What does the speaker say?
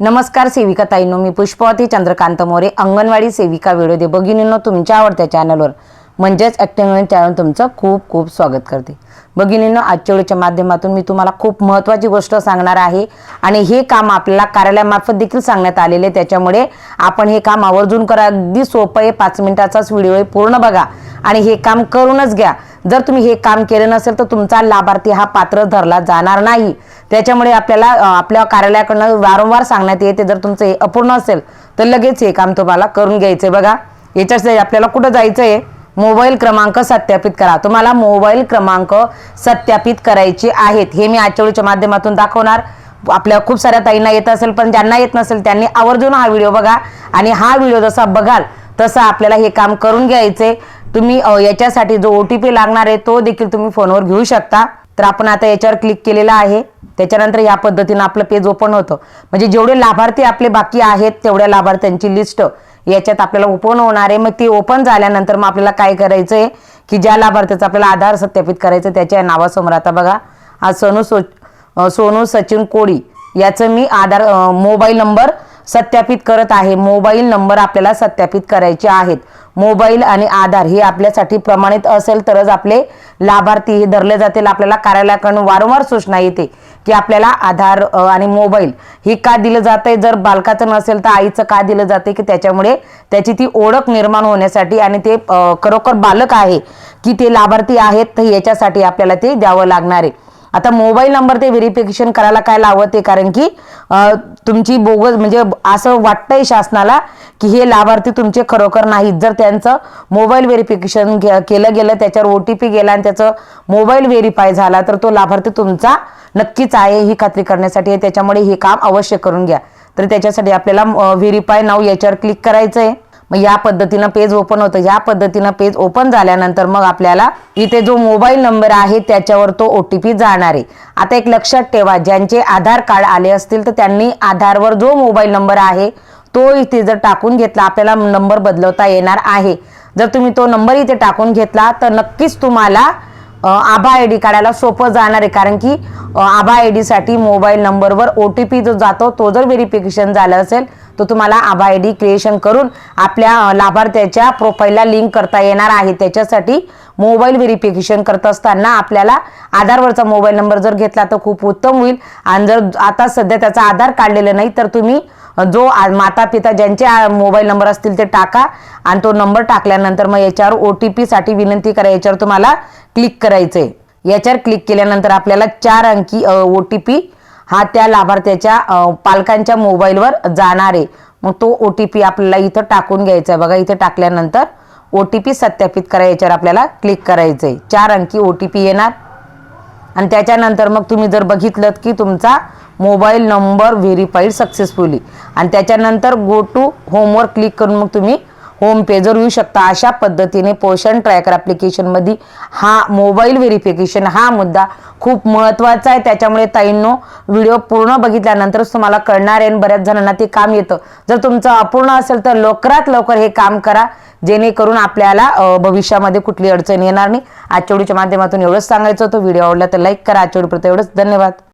नमस्कार सेविका ताईनो मी पुष्पवती चंद्रकांत मोरे अंगणवाडी सेविका व्हिडिओ दे भगिनींनो तुमच्या आवडत्या चॅनलवर म्हणजेच ॲक्टिंग चॅनल तुमचं खूप खूप स्वागत करते. भगिनीनं आजच्या वेळेच्या माध्यमातून मी तुम्हाला खूप महत्त्वाची गोष्ट सांगणार आहे आणि हे काम आपल्याला कार्यालयामार्फत देखील सांगण्यात आलेले आहे. त्याच्यामुळे आपण हे काम आवर्जून करा. अगदी सोपं आहे. पाच मिनिटाचाच व्हिडिओ आहे. पूर्ण बघा आणि हे काम करूनच घ्या. जर तुम्ही हे काम केलं नसेल तर तुमचा लाभार्थी हा पात्र धरला जाणार नाही. त्याच्यामुळे आपल्याला आपल्या कार्यालयाकडनं वारंवार सांगण्यात येते. जर तुमचं हे अपूर्ण असेल तर लगेच हे काम तुम्हाला करून घ्यायचंय. बघा याच्यासाठी आपल्याला कुठं जायचं आहे मोबाईल क्रमांक सत्यापित करा. तुम्हाला मोबाईल क्रमांक सत्यापित करायचे आहेत. हे मी आजच्या माध्यमातून दाखवणार. आपल्या खूप साऱ्या ताईंना येत असेल पण ज्यांना येत नसेल त्यांनी आवर्जून हा व्हिडिओ बघा आणि हा व्हिडिओ जसा बघाल तसं आपल्याला हे काम करून घ्यायचे. तुम्ही याच्यासाठी जो ओ टी पी लागणार आहे तो देखील तुम्ही फोनवर घेऊ शकता. तर आपण आता याच्यावर क्लिक केलेला आहे. त्याच्यानंतर या पद्धतीनं आपलं पेज ओपन होतं. म्हणजे जेवढे लाभार्थी आपले बाकी आहेत तेवढ्या लाभार्थ्यांची लिस्ट याच्यात आपल्याला ओपन होणार आहे. मग ती ओपन झाल्यानंतर मग आपल्याला काय करायचं आहे की ज्या लाभार्थ्याचा आपल्याला आधार सत्यापित करायचं त्याच्या नावासमोर. आता बघा हा सोनू सो सोनू सचिन कोळी याचं मी आधार मोबाईल नंबर सत्यापित करत आहे. मोबाईल नंबर आपल्याला सत्यापित करायचे आहेत. मोबाईल आणि आधार हे आपल्यासाठी प्रमाणित असेल तरच आपले लाभार्थी हे धरले जातील. आपल्याला कार्यालयाकडून वारंवार सूचना येते की आपल्याला आधार आणि मोबाईल हे का दिलं जातंय? जर बालकाचं नसेल तर आईचं का दिलं जाते की त्याच्यामुळे त्याची ती ओळख निर्माण होण्यासाठी आणि ते खरोखर बालक आहे की ते लाभार्थी आहेत तर याच्यासाठी आपल्याला ते द्यावं लागणार आहे. आता मोबाईल नंबर ते व्हेरिफिकेशन करायला काय लावत? आहे कारण की तुमची बोगस म्हणजे असं वाटतंय शासनाला की हे लाभार्थी तुमचे खरोखर नाहीत. जर त्यांचं मोबाईल व्हेरिफिकेशन केलं गेलं त्याच्यावर ओ टी पी गेला आणि त्याचं मोबाईल व्हेरीफाय झाला तर तो लाभार्थी तुमचा नक्कीच आहे ही खात्री करण्यासाठी आहे. त्याच्यामुळे हे काम अवश्य करून घ्या. तर त्याच्यासाठी आपल्याला व्हेरीफाय नाव याच्यावर क्लिक करायचं आहे मग या पद्धतीनं पेज ओपन होतं. या पद्धतीनं पेज ओपन झाल्यानंतर मग आपल्याला इथे जो मोबाईल नंबर आहे त्याच्यावर तो ओ टी पी जाणार आहे. आता एक लक्षात ठेवा ज्यांचे आधार कार्ड आले असतील तर त्यांनी आधारवर जो मोबाईल नंबर आहे तो इथे जर टाकून घेतला आपल्याला नंबर बदलवता येणार आहे. जर तुम्ही तो नंबर इथे टाकून घेतला तर नक्कीच तुम्हाला आभा आय डी काढायला सोपं जाणार आहे. कारण की आभा आय डीसाठी मोबाईल नंबरवर ओ टी पी जो जातो तो जर व्हेरिफिकेशन झालं असेल तो तुम्हाला आभा आय डी क्रिएशन करून आपल्या लाभार्थ्याच्या प्रोफाईलला लिंक करता येणार आहे. त्याच्यासाठी मोबाईल व्हेरिफिकेशन करत असताना आपल्याला आधारवरचा मोबाईल नंबर जर घेतला तर खूप उत्तम होईल. आणि जर आता सध्या त्याचा आधार काढलेलं नाही तर तुम्ही जो माता पिता ज्यांचे मोबाईल नंबर असतील ते टाका आणि तो नंबर टाकल्यानंतर मग याच्यावर ओ टी पीसाठी विनंती करा. याच्यावर तुम्हाला क्लिक करायचं आहे याच्यावर क्लिक केल्यानंतर आपल्याला चार अंकी ओ टी पी हा त्या लाभार्थ्याच्या पालकांच्या मोबाईलवर जाणार आहे. मग तो ओ टी पी आपल्याला इथं टाकून घ्यायचा आहे. बघा इथं टाकल्यानंतर ओ टी पी सत्यापित करा याच्यावर आपल्याला क्लिक करायचं आहे चार अंकी ओ टी पी येणार. आणि त्याच्यानंतर मग तुम्ही जर बघितलं की तुमचा मोबाईल नंबर व्हेरीफाईड सक्सेसफुली. आणि त्याच्यानंतर गो टू होमवर क्लिक करून मग तुम्ही होम पेजवर येऊ शकता. अशा पद्धतीने पोषण ट्रॅकर ॲप्लिकेशनमध्ये हा मोबाईल व्हेरिफिकेशन हा मुद्दा खूप महत्त्वाचा आहे. त्याच्यामुळे ताईंनो व्हिडिओ पूर्ण बघितल्यानंतरच तुम्हाला कळणार आहे आणि बऱ्याच जणांना ते काम येतं. जर तुमचं अपूर्ण असेल तर लवकरात लवकर हे काम करा. जेणेकरून आपल्याला भविष्यामध्ये कुठली अडचण येणार नाही. आजच्या व्हिडिओच्या माध्यमातून एवढंच सांगायचं होतं. व्हिडिओ आवडला तर लाईक करा. आजच्या व्हिडिओ एवढंच. धन्यवाद.